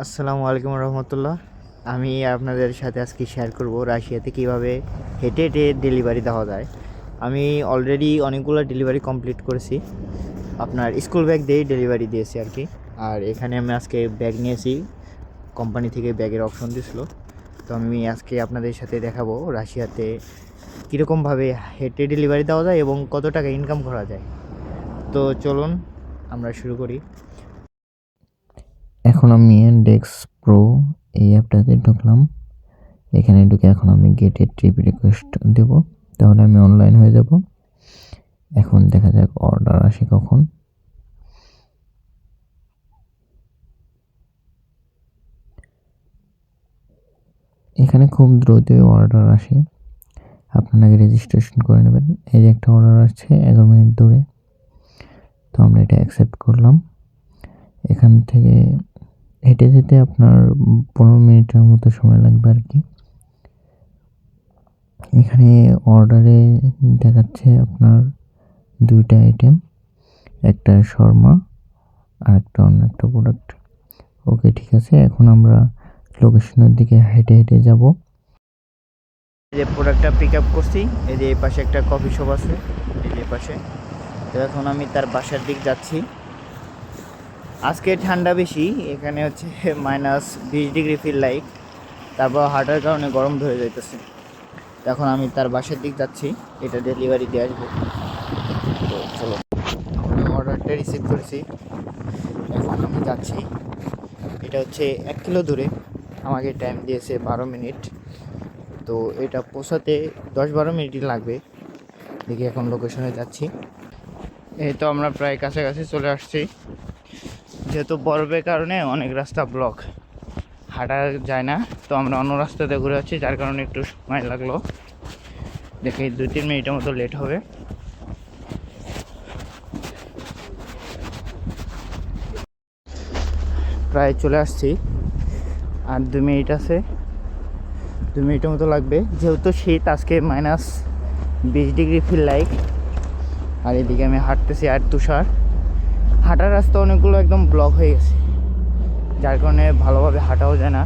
আসসালামু আলাইকুম রহমতুল্লাহ। আমি আপনাদের সাথে আজকে শেয়ার করব রাশিয়াতে কীভাবে হেঁটে হেঁটে ডেলিভারি দেওয়া যায়। আমি অলরেডি অনেকগুলো ডেলিভারি কমপ্লিট করেছি। আপনার স্কুল ব্যাগ দিয়েই ডেলিভারি দিয়েছি আর কি। আর এখানে আমি আজকে ব্যাগ নিয়েছি। কোম্পানি থেকে ব্যাগের অপশন দিয়েছিল তো আমি আজকে আপনাদের সাথে দেখাবো রাশিয়াতে কীরকমভাবে হেঁটে ডেলিভারি দেওয়া যায় এবং কত টাকা ইনকাম করা যায়। তো চলুন আমরা শুরু করি। এখন আমি ডেক্স প্রো এই অ্যাপটাতে ঢুকলাম। এখানে ঢুকে এখন আমি গেটের ট্রিপ রিকোয়েস্ট দেব। তাহলে আমি অনলাইন হয়ে যাব। এখন দেখা যাক অর্ডার আসে কখন। এখানে খুব দ্রুত অর্ডার আসে। আপনার আগে রেজিস্ট্রেশন করে নেবেন। এই যে একটা অর্ডার আসছে এগারো মিনিট দূরে তো আমরা এটা অ্যাকসেপ্ট করলাম। এখান থেকে হেঁটে যেতে আপনার পনেরো মিনিটের মতো সময় লাগবে আর কি। এখানে অর্ডারে দেখাচ্ছে আপনার দুইটা আইটেম একটা শর্মা আর একটা অন্য একটা প্রোডাক্ট ওকে, ঠিক আছে, এখন আমরা লোকেশনের দিকে হেঁটে হেঁটে যাব। এই যে প্রোডাক্টটা পিক আপ করছি, এই যে এই পাশে একটা কফি শপ আছে, এই যে পাশে। তো এখন আমি তার বাসার দিক যাচ্ছি। আজকে ঠান্ডা বেশি, এখানে হচ্ছে মাইনাস বিশ ডিগ্রি ফিল লাইক তারপর হাঁটার কারণে গরম ধরে যাইতেছে। এখন আমি তার বাসার দিক যাচ্ছি, এটা ডেলিভারি দিয়ে আসব। তো চলো অর্ডারটা রিসিভ করেছি। এখন আমি যাচ্ছি, এটা হচ্ছে এক কিলো দূরে, আমাকে টাইম দিয়েছে বারো মিনিট। তো এটা পৌঁছাতে দশ বারো মিনিটই লাগবে। দেখি এখন লোকেশনে যাচ্ছি। এই তো আমরা প্রায় কাছাকাছি চলে আসছি। যেহেতু বরফের কারণে অনেক রাস্তা ব্লক হাঁটা যায় না। তো আমরা অন্য রাস্তাতে ঘুরে যাচ্ছি যার কারণে একটু সময় লাগল। দেখি দুই তিন মিনিটের মতো লেট হবে। প্রায় চলে আসছি। আর দু মিনিট আছে। দু মিনিটের মতো লাগবে। যেহেতু শীত, আজকে মাইনাস বিশ ডিগ্রি ফিল লাইক আর এদিকে আমি হাঁটতেছি আর তুষার। হাঁটার রাস্তা অনেকগুলো একদম ব্লক হয়ে গেছে। যার কারণে ভালোভাবে হাঁটাও যায় না।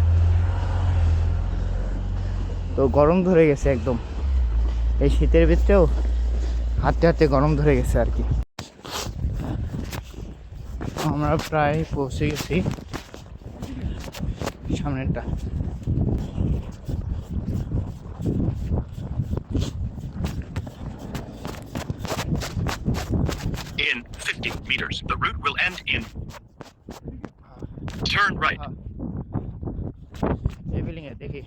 তো গরম ধরে গেছে একদম। এই শীতের ভিতরেও হাঁটতে হাঁটতে গরম ধরে গেছে আর কি। আমরা প্রায় পৌঁছে গেছি সামনেরটা। meters, the route will end in. Turn right. এই বিল্ডিং এ দেখি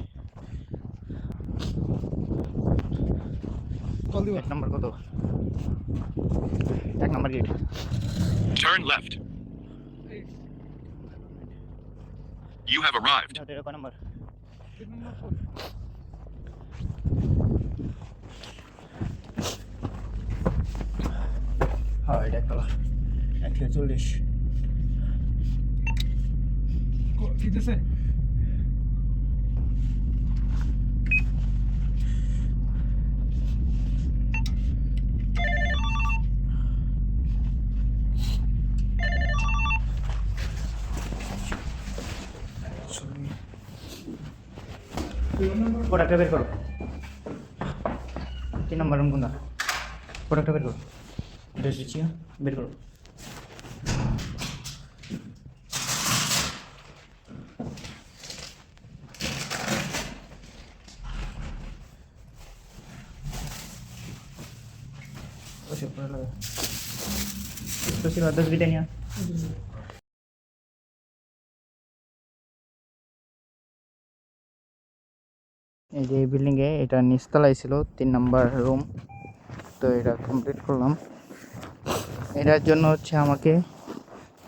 এক নম্বর কত এক number gate Turn left. You have arrived. এটা কয় নম্বর হ্যাঁ এটা একতলা একশো চল্লিশ প্রোডাক্টটা বের করো। তিন নম্বর রুম কোনটা? প্রোডাক্টটা বের করো। ড্রেস না? বের করো। পরে লাগা। তো ছিল দশ বিটা নিয়ে এই যে এই বিল্ডিংয়ে এটা নিচতলায় ছিল তিন নম্বর রুম। তো এটা কমপ্লিট করলাম। এটার জন্য হচ্ছে আমাকে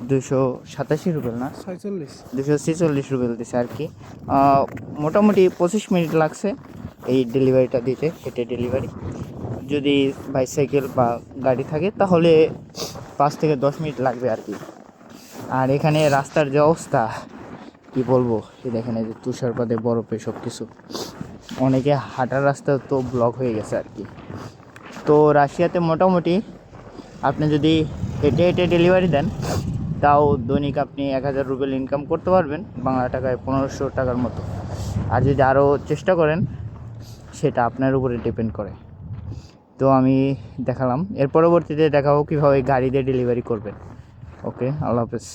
দুশো সাতাশি রুবেল না? ছয়চল্লিশ। দুশো ছেচল্লিশ রুবেল দিছে আর কি। মোটামুটি পঁচিশ মিনিট লাগছে এই ডেলিভারিটা দিতে হেঁটে ডেলিভারি যদি বাইসাইকেল বা গাড়ি থাকে, তাহলে পাঁচ থেকে দশ মিনিট লাগবে আর কি। আর এখানে রাস্তার যে অবস্থা, কি বলব? দেখেন, এই যে তুষারপাতে, বরফে সব কিছু অনেকে হাঁটার রাস্তা তো ব্লক হয়ে গেছে আর কি। তো রাশিয়াতে মোটামুটি আপনি যদি হেঁটে হেঁটে ডেলিভারি দেন, তাও দৈনিক আপনি এক হাজার রুবেল ইনকাম করতে পারবেন, বাংলা টাকায় পনেরোশো টাকার মতো। আর যদি আরও চেষ্টা করেন, সেটা আপনার উপরে ডিপেন্ড করে। তো আমি দেখালাম। এর পরবর্তীতে দেখাবো কীভাবে গাড়িতে ডেলিভারি করবে। ওকে আল্লাহ হাফেজ।